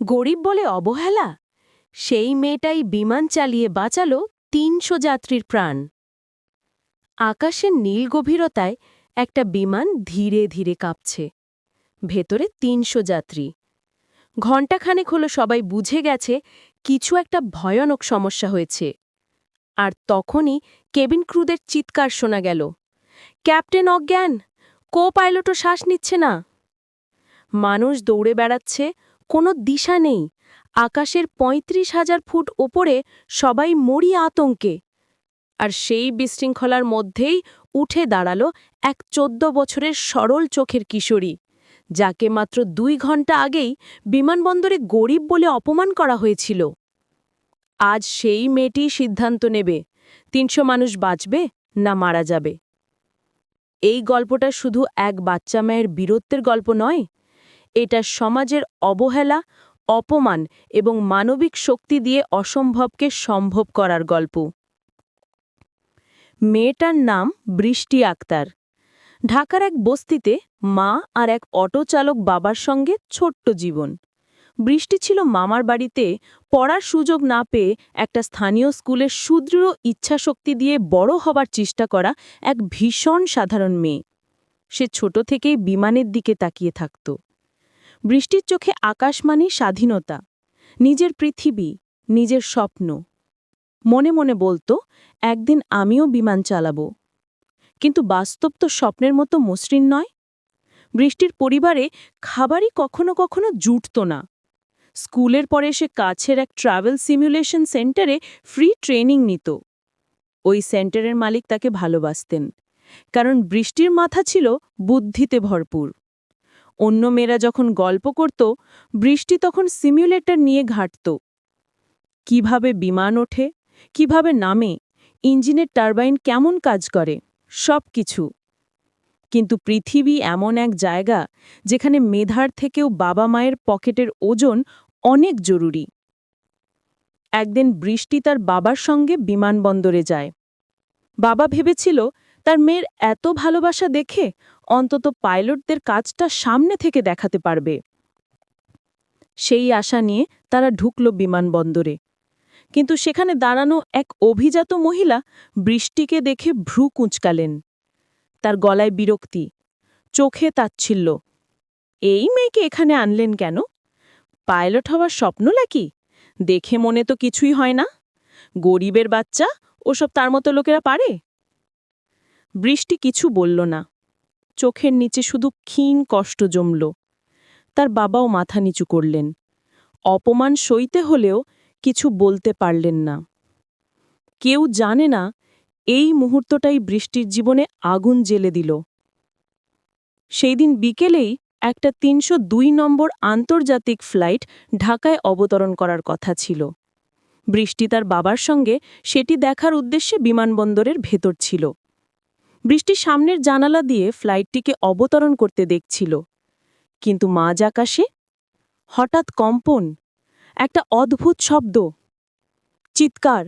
গরিব বলে অবহেলা? সেই মেয়েটাই বিমান চালিয়ে বাঁচালো তিনশো যাত্রীর প্রাণ। আকাশের নীল গভীরতায় একটা বিমান ধীরে ধীরে কাঁপছে। ভেতরে তিনশো যাত্রী। ঘণ্টাখানেক হলো সবাই বুঝে গেছে কিছু একটা ভয়ানক সমস্যা হয়েছে। আর তখনই কেবিন ক্রুদের চিৎকার শোনা গেল। ক্যাপ্টেন অজ্ঞান কো পাইলটও শ্বাস নিচ্ছে না। মানুষ দৌড়ে বেড়াচ্ছে কোনো দিশা নেই। আকাশের পঁয়ত্রিশ হাজার ফুট ওপরে সবাই মরি আতঙ্কে। আর সেই বিশৃঙ্খলার মধ্যেই উঠে দাঁড়াল এক চোদ্দ বছরের সরল চোখের কিশোরী, যাকে মাত্র দুই ঘণ্টা আগেই বিমানবন্দরে গরিব বলে অপমান করা হয়েছিল। আজ সেই মেয়েটি সিদ্ধান্ত নেবে, তিনশো মানুষ বাঁচবে না মারা যাবে। এই গল্পটা শুধু এক বাচ্চা মায়ের বীরত্বের গল্প নয় এটা সমাজের অবহেলা, অপমান এবং মানবিক শক্তি দিয়ে অসম্ভবকে সম্ভব করার গল্প। মেয়েটার নাম বৃষ্টি আক্তার। ঢাকার এক বস্তিতে মা আর এক অটো চালক বাবার সঙ্গে ছোট্ট জীবন। বৃষ্টি ছিল মামার বাড়িতে, পড়ার সুযোগ না পেয়ে একটা স্থানীয় স্কুলের সুদৃঢ় ইচ্ছাশক্তি দিয়ে বড় হবার চেষ্টা করা এক ভীষণ সাধারণ মেয়ে। সে ছোট থেকেই বিমানের দিকে তাকিয়ে থাকত। বৃষ্টির চোখে আকাশ মানে স্বাধীনতা, নিজের পৃথিবী, নিজের স্বপ্ন। মনে মনে বলতো, একদিন আমিও বিমান চালাব। কিন্তু বাস্তব তো স্বপ্নের মতো মসৃণ নয়। বৃষ্টির পরিবারে খাবারই কখনো কখনো জুটত না। স্কুলের পরে সে কাছের এক ট্রাভেল সিমুলেশন সেন্টারে ফ্রি ট্রেনিং নিত। ওই সেন্টারের মালিক তাকে ভালোবাসতেন, কারণ বৃষ্টির মাথা ছিল বুদ্ধিতে ভরপুর। অন্য মেয়েরা যখন গল্প করত, বৃষ্টি তখন সিমুলেটর নিয়ে ঘাঁটত। কীভাবে বিমান ওঠে, কীভাবে নামে, ইঞ্জিনের টারবাইন কেমন কাজ করে, সব কিছু। কিন্তু পৃথিবী এমন এক জায়গা যেখানে মেধার থেকেও বাবা মায়ের পকেটের ওজন অনেক জরুরি। একদিন বৃষ্টি তার বাবার সঙ্গে বিমানবন্দরে যায়। বাবা ভেবেছিল তার মেয়ের এত ভালোবাসা দেখে অন্তত পাইলটদের কাজটা সামনে থেকে দেখাতে পারবে। সেই আশা নিয়ে তারা ঢুকল বিমানবন্দরে। কিন্তু সেখানে দাঁড়ানো এক অভিজাত মহিলা বৃষ্টিকে দেখে ভ্রু কুঁচকালেন। তার গলায় বিরক্তি, চোখে তাচ্ছিল্য। এই মেয়েকে এখানে আনলেন কেন? পাইলট হওয়ার স্বপ্ন নাকি? দেখে মনে তো কিছুই হয় না। গরিবের বাচ্চা, ওসব তার মতো লোকেরা পারে? বৃষ্টি কিছু বলল না। চোখের নিচে শুধু ক্ষীণ কষ্ট জমল। তার বাবাও মাথা নিচু করলেন। অপমান সইতে হলেও কিছু বলতে পারলেন না। কেউ জানে না, এই মুহূর্তটাই বৃষ্টির জীবনে আগুন জেলে দিল। সেই দিন বিকেলেই একটা তিনশো দুই নম্বর আন্তর্জাতিক ফ্লাইট ঢাকায় অবতরণ করার কথা ছিল। বৃষ্টি তার বাবার সঙ্গে সেটি দেখার উদ্দেশ্যে বিমানবন্দরের ভেতর ছিল। বৃষ্টি সামনের জানালা দিয়ে ফ্লাইটটিকে অবতরণ করতে দেখছিল। কিন্তু মাঝ আকাশে হঠাৎ কম্পন, একটা অদ্ভুত শব্দ, চিৎকার।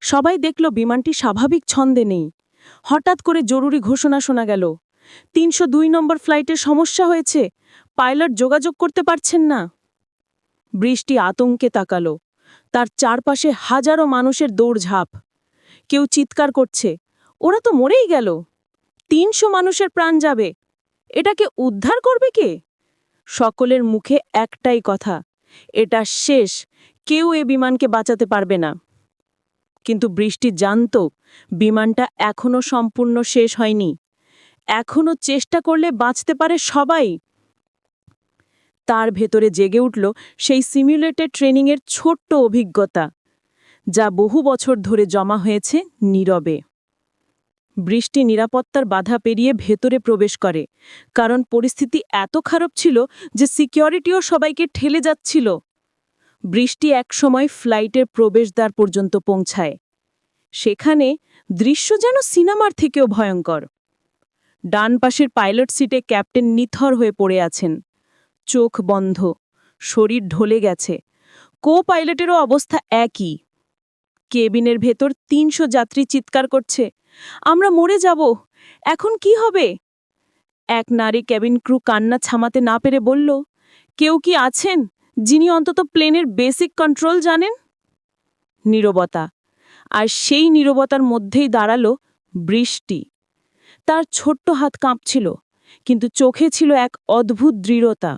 সবাই দেখল বিমানটি স্বাভাবিক ছন্দে নেই। হঠাৎ করে জরুরি ঘোষণা শোনা গেল। তিনশো দুই নম্বর ফ্লাইটের সমস্যা হয়েছে। পাইলট যোগাযোগ করতে পারছেন না। বৃষ্টি আতঙ্কে তাকালো। তার চারপাশে হাজারো মানুষের দৌড়ঝাঁপ। কেউ চিৎকার করছে। ওরা তো মরেই গেল। তিনশো মানুষের প্রাণ যাবে। এটাকে উদ্ধার করবে কে? সকলের মুখে একটাই কথা, এটা শেষ। কেউ এ বিমানকে বাঁচাতে পারবে না। কিন্তু বৃষ্টি জানত, বিমানটা এখনও সম্পূর্ণ শেষ হয়নি। এখনও চেষ্টা করলে বাঁচতে পারে সবাই। তার ভেতরে জেগে উঠল সেই সিমুলেটেড ট্রেনিংয়ের ছোট্ট অভিজ্ঞতা, যা বহু বছর ধরে জমা হয়েছে নীরবে। বৃষ্টি নিরাপত্তার বাধা পেরিয়ে ভেতরে প্রবেশ করে। কারণ পরিস্থিতি এত খারাপ ছিল যে সিকিউরিটিও সবাইকে ঠেলে যাচ্ছিল। বৃষ্টি একসময় ফ্লাইটের প্রবেশদ্বার পর্যন্ত পৌঁছায়। সেখানে দৃশ্য যেন সিনেমার থেকেও ভয়ঙ্কর। ডান পাশের পাইলট সিটে ক্যাপ্টেন নিথর হয়ে পড়ে আছেন। চোখ বন্ধ, শরীর ঢলে গেছে। কো পাইলটেরও অবস্থা একই। কেবিনের ভেতর তিনশো যাত্রী চিৎকার করছে। আমরা মরে যাব। এখন কি হবে? এক নারী ক্যাবিন ক্রু কান্না ছামাতে না পেরে বলল, কেউ কি আছেন যিনি অন্তত প্লেনের বেসিক কন্ট্রোল জানেন? নীরবতা। আর সেই নীরবতার মধ্যেই দাঁড়াল বৃষ্টি। তার ছোট্ট হাত কাঁপছিল, কিন্তু চোখে ছিল এক অদ্ভুত দৃঢ়তা।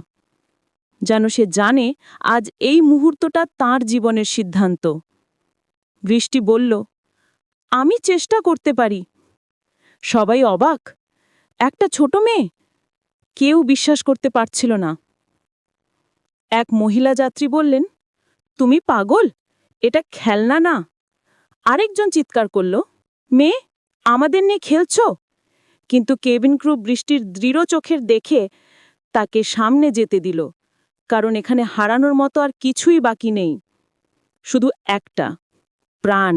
যেন সে জানে আজ এই মুহূর্তটা তার জীবনের সিদ্ধান্ত। বৃষ্টি বলল আমি চেষ্টা করতে পারি। সবাই অবাক। একটা ছোট মেয়ে? কেউ বিশ্বাস করতে পারছিল না। এক মহিলা যাত্রী বললেন, তুমি পাগল? এটা খেলনা না? আরেকজন চিৎকার করল, মেয়ে, আমাদের নিয়ে খেলছ? কিন্তু কেবিন ক্রু বৃষ্টির দৃঢ় চোখের দেখে তাকে সামনে যেতে দিল, কারণ এখানে হারানোর মতো আর কিছুই বাকি নেই। শুধু একটা, প্রাণ।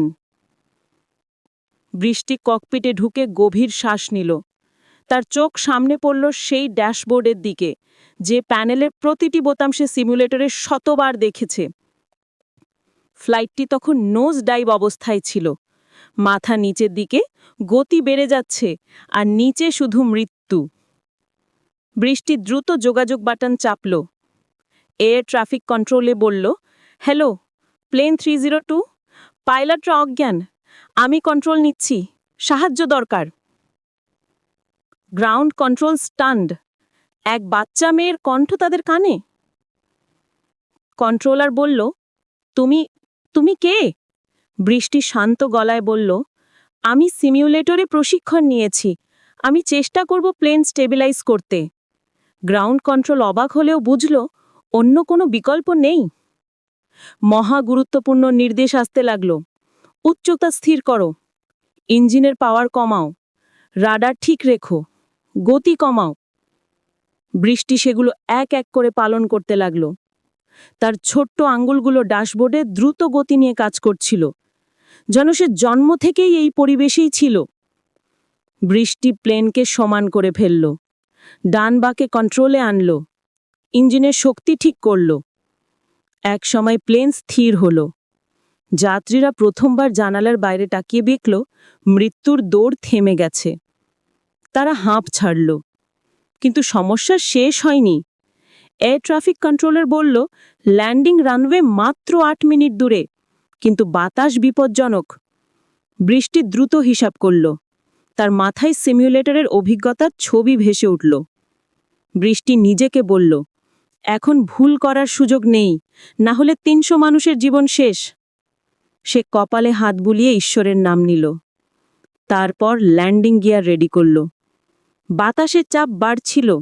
বৃষ্টি ককপিটে ঢুকে গভীর শ্বাস নিল। তার চোখ সামনে পড়ল সেই ড্যাশবোর্ডের দিকে, যে প্যানেলের প্রতিটি বোতাম সে সিমুলেটরে শতবার দেখেছে। ফ্লাইটটি তখন নোজ ডাইভ অবস্থায় ছিল। মাথা নিচের দিকে, গতি বেড়ে যাচ্ছে, আর নিচে শুধু মৃত্যু। বৃষ্টি দ্রুত যোগাযোগ বাটন চাপল। এয়ার ট্রাফিক কন্ট্রোলে বলল, hello, plane three zero two পাইলটরা অজ্ঞান আমি কন্ট্রোল নিচ্ছি, সাহায্য দরকার। গ্রাউন্ড কন্ট্রোল স্টান্ড এক বাচ্চা মেয়ের কণ্ঠ তাদের কানে? কন্ট্রোলার বলল, তুমি তুমি কে? বৃষ্টি শান্ত গলায় বলল, আমি সিমিউলেটরে প্রশিক্ষণ নিয়েছি। আমি চেষ্টা করব প্লেন স্টেবিলাইজ করতে। গ্রাউন্ড কন্ট্রোল অবাক হলেও বুঝল, অন্য কোনো বিকল্প নেই। মহা গুরুত্বপূর্ণ নির্দেশ আসতে লাগল। উচ্চতা স্থির করো। ইঞ্জিনের পাওয়ার কমাও। রাডার ঠিক রেখো। গতি কমাও। বৃষ্টি সেগুলো এক এক করে পালন করতে লাগল। তার ছোট্ট আঙ্গুলগুলো ড্যাশবোর্ডে দ্রুত গতি নিয়ে কাজ করছিল। যেন সে জন্ম থেকেই এই পরিবেশেই ছিল। বৃষ্টি প্লেনকে সমান করে ফেলল। ডান বাকে কন্ট্রোলে আনল। ইঞ্জিনের শক্তি ঠিক করল। এক সময় প্লেন স্থির হল। যাত্রীরা প্রথমবার জানালার বাইরে তাকিয়ে দেখল, মৃত্যুর দৌড় থেমে গেছে। তারা হাঁপ ছাড়ল। কিন্তু সমস্যা শেষ হয়নি। এয়ার ট্রাফিক কন্ট্রোলার বলল ল্যান্ডিং রানওয়ে মাত্র আট মিনিট দূরে, কিন্তু বাতাস বিপজ্জনক। বৃষ্টি দ্রুত হিসাব করল। তার মাথায় সিমিউলেটরের অভিজ্ঞতার ছবি ভেসে উঠল। বৃষ্টি নিজেকে বলল, এখন ভুল করার সুযোগ নেই, না হলে তিনশো মানুষের জীবন শেষ। সে কপালে হাত বুলিয়ে ঈশ্বরের নাম নিল। তারপর ল্যান্ডিং গিয়ার রেডি করল। বাতাসের চাপ বাড়ছিল।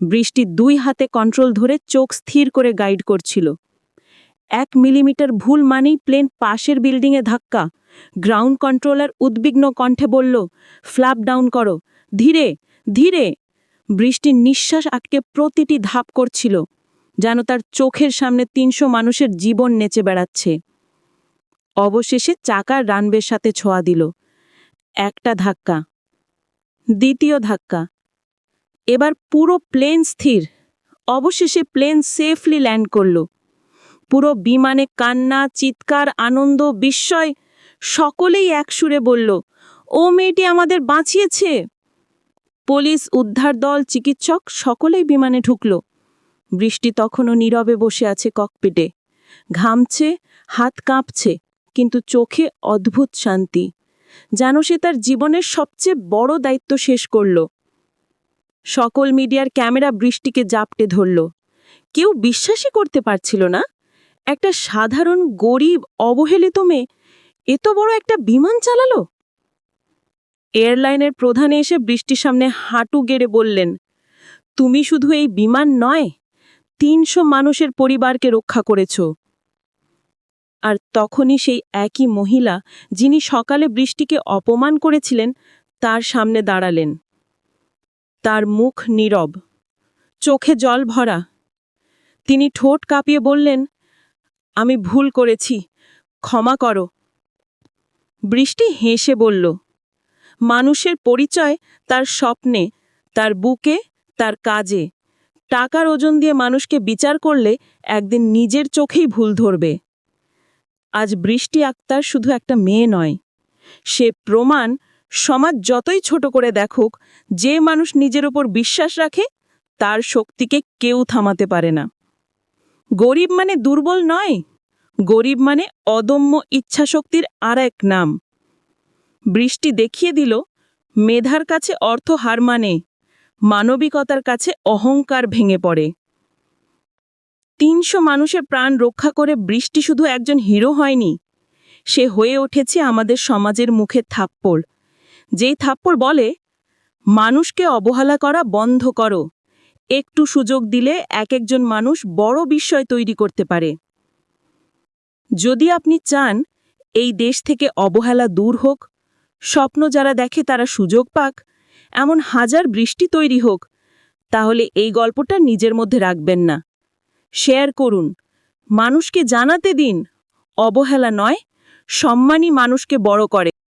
বৃষ্টি দুই হাতে কন্ট্রোল ধরে চোখ স্থির করে গাইড করছিল। এক মিলিমিটার ভুল মানেই প্লেন পাশের বিল্ডিংয়ে ধাক্কা। গ্রাউন্ড কন্ট্রোলার উদ্বিগ্ন কণ্ঠে বলল, ফ্ল্যাপ ডাউন করো। ধীরে ধীরে। বৃষ্টির নিঃশ্বাস আটকে প্রতিটি ধাপ করছিল, যেন তার চোখের সামনে তিনশো মানুষের জীবন নেচে বেড়াচ্ছে। অবশেষে চাকার রানবের সাথে ছোঁয়া দিল। একটা ধাক্কা। দ্বিতীয় ধাক্কা। এবার পুরো প্লেন স্থির। অবশেষে প্লেন সেফলি ল্যান্ড করল। পুরো বিমানে কান্না, চিৎকার, আনন্দ, বিস্ময়, সকলেই একসুরে বলল, ও মেয়েটি আমাদের বাঁচিয়েছে! পুলিশ, উদ্ধার দল, চিকিৎসক সকলেই বিমানে ঢুকল। বৃষ্টি তখনও নীরবে বসে আছে ককপিটে। ঘামছে, হাত কাঁপছে। কিন্তু চোখে অদ্ভুত শান্তি। যেন সে তার জীবনের সবচেয়ে বড় দায়িত্ব শেষ করল। সকল মিডিয়ার ক্যামেরা বৃষ্টিকে জাপটে ধরল। কেউ বিশ্বাসই করতে পারছিল না। একটা সাধারণ, গরিব, অবহেলিত মেয়ে এত বড় একটা বিমান চালালো। এয়ারলাইনের প্রধানে এসে বৃষ্টির সামনে হাঁটু গেড়ে বললেন, তুমি শুধু এই বিমান নয়, তিনশো মানুষের পরিবারকে রক্ষা করেছ। আর তখনই সেই একই মহিলা, যিনি সকালে বৃষ্টিকে অপমান করেছিলেন, তার সামনে দাঁড়ালেন। তার মুখ নীরব, চোখে জল ভরা। তিনি ঠোঁট কাঁপিয়ে বললেন, আমি ভুল করেছি, ক্ষমা করো। বৃষ্টি হেসে বলল, মানুষের পরিচয় তার স্বপ্নে, তার বুকে, তার কাজে। টাকার ওজন দিয়ে মানুষকে বিচার করলে একদিন নিজের চোখেই ভুল ধরবে। আজ বৃষ্টি আক্তার শুধু একটা মেয়ে নয়। সে প্রমাণ সমাজ যতই ছোট করে দেখুক, যে মানুষ নিজের ওপর বিশ্বাস রাখে, তার শক্তিকে কেউ থামাতে পারে না। গরিব মানে দুর্বল নয়, গরিব মানে অদম্য ইচ্ছাশক্তির আর এক নাম। বৃষ্টি দেখিয়ে দিল, মেধার কাছে অর্থ হার মানে মানবিকতার কাছে অহংকার ভেঙে পড়ে। তিনশো মানুষের প্রাণ রক্ষা করে বৃষ্টি শুধু একজন হিরো হয়নি, সে হয়ে উঠেছে আমাদের সমাজের মুখে থাপ্পড়। যেই থাপ্পড় বলে, মানুষকে অবহেলা করা বন্ধ করো। একটু সুযোগ দিলে এক একজন মানুষ বড় বিস্ময় তৈরি করতে পারে। যদি আপনি চান এই দেশ থেকে অবহেলা দূর হোক, স্বপ্ন যারা দেখে তারা সুযোগ পাক, এমন হাজার বৃষ্টি তৈরি হোক, তাহলে এই গল্পটা নিজের মধ্যে রাখবেন না। শেয়ার করুন। মানুষকে জানাতে দিন। অবহেলা নয় সম্মানই মানুষকে বড় করে।